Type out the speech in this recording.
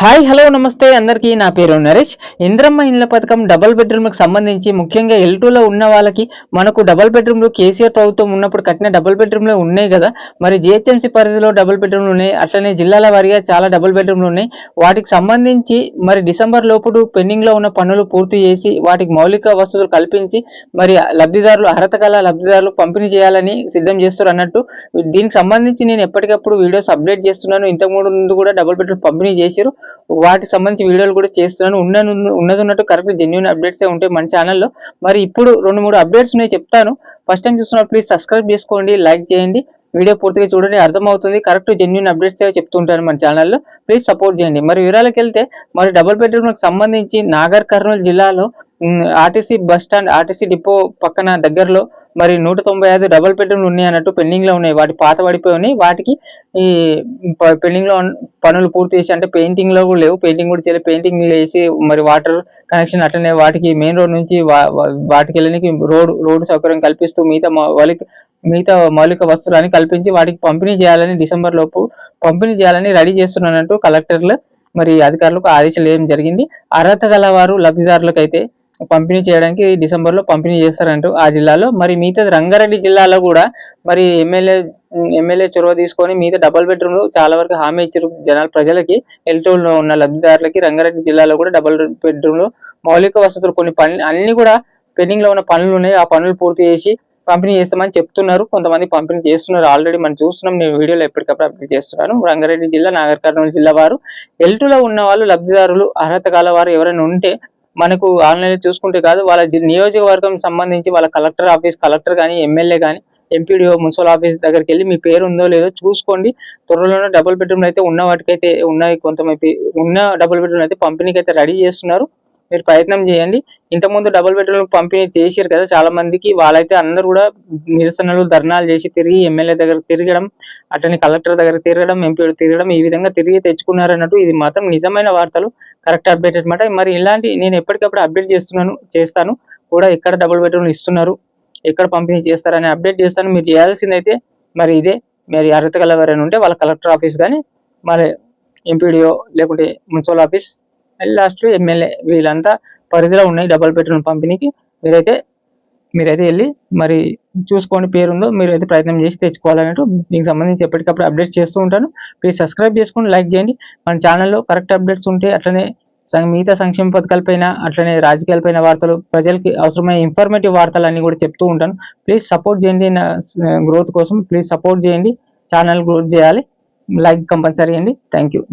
Hi hello నమస్తే అందరికీ నా పేరు నరేష్. ఇంద్రమ్మ ఇండ్ల పథకం డబుల్ బెడ్రూమ్కి సంబంధించి ముఖ్యంగా ఎల్ టూలో ఉన్న వాళ్ళకి మనకు డబుల్ బెడ్రూమ్లు కేసీఆర్ ప్రభుత్వం ఉన్నప్పుడు కట్టిన డబుల్ బెడ్రూమ్లు ఉన్నాయి కదా. మరి జిహెచ్ఎంసీ పరిధిలో డబుల్ బెడ్రూమ్లు ఉన్నాయి. అట్లనే జిల్లాల వారీగా చాలా డబుల్ బెడ్రూమ్లు ఉన్నాయి. వాటికి సంబంధించి మరి డిసెంబర్ లోపుడు పెండింగ్లో ఉన్న పనులు పూర్తి చేసి వాటికి మౌలిక వసతులు కల్పించి మరి లబ్ధిదారులు అర్హత గల లబ్ధిదారులు పంపిణీ చేయాలని సిద్ధం చేస్తారు అన్నట్టు. దీనికి సంబంధించి నేను ఎప్పటికప్పుడు వీడియోస్ అప్డేట్ చేస్తున్నాను. ఇంతకు ముందు కూడా డబుల్ బెడ్రూమ్ పంపిణీ చేశారు. వాటికి సంబంధించి వీడియోలు కూడా చేస్తున్నాను. ఉన్న ఉన్నది ఉన్నట్టు కరెక్ట్ జెన్యున్ అప్డేట్స్ ఉంటాయి మన ఛానల్లో మరి ఇప్పుడు రెండు మూడు అప్డేట్స్ ఉన్నాయి చెప్తాను. ఫస్ట్ టైం చూస్తున్నా ప్లీజ్ సబ్స్క్రైబ్ చేసుకోండి లైక్ చేయండి. వీడియో పూర్తిగా చూడండి అర్థమవుతుంది. కరెక్ట్ జెన్యున్ అప్డేట్స్ చెప్తుంటాను మన ఛానల్లో ప్లీజ్ సపోర్ట్ చేయండి. మరి వివరాలకు వెళ్తే మరి డబుల్ బెడ్రూమ్కి సంబంధించి నాగర్ కర్నూలు జిల్లాలో RTC bus stand RTC depot పక్కన దగ్గరలో మరి నూట తొంభై ఐదు డబల్ బెడ్రూమ్లు ఉన్నాయి అన్నట్టు పెండింగ్లో ఉన్నాయి. వాటి పాత పడిపోయి ఉన్నాయి. వాటికి ఈ పెండింగ్లో పనులు పూర్తి చేసి అంటే పెయింటింగ్లో కూడా లేవు. పెయింటింగ్ కూడా చేయలేదు. పెయింటింగ్ వేసి మరి వాటర్ కనెక్షన్ అట్లనే వాటికి మెయిన్ రోడ్ నుంచి వాటికి వెళ్ళడానికి రోడ్ రోడ్డు సౌకర్యం కల్పిస్తూ మిగతా వాళ్ళకి మిగతా మౌలిక వస్తువులని కల్పించి వాటికి పంపిణీ చేయాలని డిసెంబర్ లోపు పంపిణీ చేయాలని రెడీ చేస్తున్నట్టు కలెక్టర్లు మరి అధికారులకు ఆదేశాలు ఏం జరిగింది. అర్హత గల వారు లబ్ధిదారులకు అయితే పంపిణీ చేయడానికి డిసెంబర్లో పంపిణీ చేస్తారంటూ ఆ జిల్లాలో. మరి మిగతా రంగారెడ్డి జిల్లాలో కూడా మరి ఎమ్మెల్యే ఎమ్మెల్యే చొరవ తీసుకొని మిగతా డబుల్ బెడ్రూమ్లు చాలా వరకు హామీ ఇచ్చారు జనాల ప్రజలకి. ఎల్టూలో ఉన్న లబ్ధిదారులకి రంగారెడ్డి జిల్లాలో కూడా డబుల్ బెడ్రూమ్లు మౌలిక వసతులు కొన్ని పనులు అన్ని కూడా పెండింగ్లో ఉన్న పనులు ఉన్నాయి. ఆ పనులు పూర్తి చేసి పంపిణీ చేస్తామని చెప్తున్నారు. కొంతమంది పంపిణీ చేస్తున్నారు. ఆల్రెడీ మనం చూస్తున్నాం. నేను వీడియోలో ఎప్పటికప్పుడు అప్డేట్ చేస్తున్నాను. రంగారెడ్డి జిల్లా నాగర్ కర్నూలు జిల్లా వారు ఎల్టులో ఉన్న వాళ్ళు లబ్ధిదారులు అర్హత కాల వారు ఎవరైనా ఉంటే మనకు ఆన్లైన్ చూసుకుంటే కాదు వాళ్ళ నియోజకవర్గం సంబంధించి వాళ్ళ కలెక్టర్ ఆఫీస్ కలెక్టర్ కానీ ఎమ్మెల్యే కానీ ఎంపీడీఓ మున్సిపల్ ఆఫీస్ దగ్గరికి వెళ్ళి మీ పేరు ఉందో లేదో చూసుకోండి. త్వరలోనే డబుల్ బెడ్రూమ్ అయితే ఉన్న వాటికైతే ఉన్నాయి. కొంతమంది ఉన్న డబుల్ బెడ్రూమ్ అయితే పంపిణీకి అయితే రెడీ చేస్తున్నారు. మీరు ప్రయత్నం చేయండి. ఇంతకుముందు డబుల్ బెడ్రూమ్ పంపిణీ చేశారు కదా చాలా మందికి వాళ్ళైతే అందరూ కూడా నిరసనలు ధర్నాలు చేసి తిరిగి ఎమ్మెల్యే దగ్గర తిరగడం అటని కలెక్టర్ దగ్గర తిరగడం ఎంపీ తిరగడం ఈ విధంగా తిరిగి తెచ్చుకున్నారు అన్నట్టు ఇది మాత్రం నిజమైన వార్తలు కరెక్ట్ అప్డేట్ అనమాట మరి ఇలాంటి నేను ఎప్పటికప్పుడు అప్డేట్ చేస్తున్నాను చేస్తాను కూడా ఎక్కడ డబుల్ బెడ్రూమ్ ఇస్తున్నారు ఎక్కడ పంపిణీ చేస్తారని అప్డేట్ చేస్తాను. మీరు చేయాల్సింది అయితే మరి ఇదే. మరి అర్హత గల ఎవరైనా ఉంటే వాళ్ళ కలెక్టర్ ఆఫీస్ కానీ మరి ఎంపీడీఓ లేకుంటే మున్సిపల్ ఆఫీస్ లాస్ట్ ఎమ్మెల్యే వీళ్ళంతా పరిధిలో ఉన్నాయి డబల్ బెడ్రూమ్ పంపిణీకి. మీరైతే మీరైతే వెళ్ళి మరి చూసుకోండి పేరుందో మీరైతే మీరు అయితే ప్రయత్నం చేసి తెచ్చుకోవాలన్నట్టు దీనికి సంబంధించి ఎప్పటికప్పుడు అప్డేట్స్ చేస్తూ ఉంటాను. ప్లీజ్ సబ్స్క్రైబ్ చేసుకొని లైక్ చేయండి. మన ఛానల్లో కరెక్ట్ అప్డేట్స్ ఉంటే అట్లనే మిగతా సంక్షేమ పథకాలపైన అట్లనే రాజకీయాలపైన వార్తలు ప్రజలకి అవసరమైన ఇన్ఫర్మేటివ్ వార్తలు అన్ని కూడా చెప్తూ ఉంటాను. ప్లీజ్ సపోర్ట్ చేయండి నా గ్రోత్ కోసం. ప్లీజ్ సపోర్ట్ చేయండి. ఛానల్ గ్రోత్ చేయాలి. లైక్ కంపల్సరీ అండి. Thank you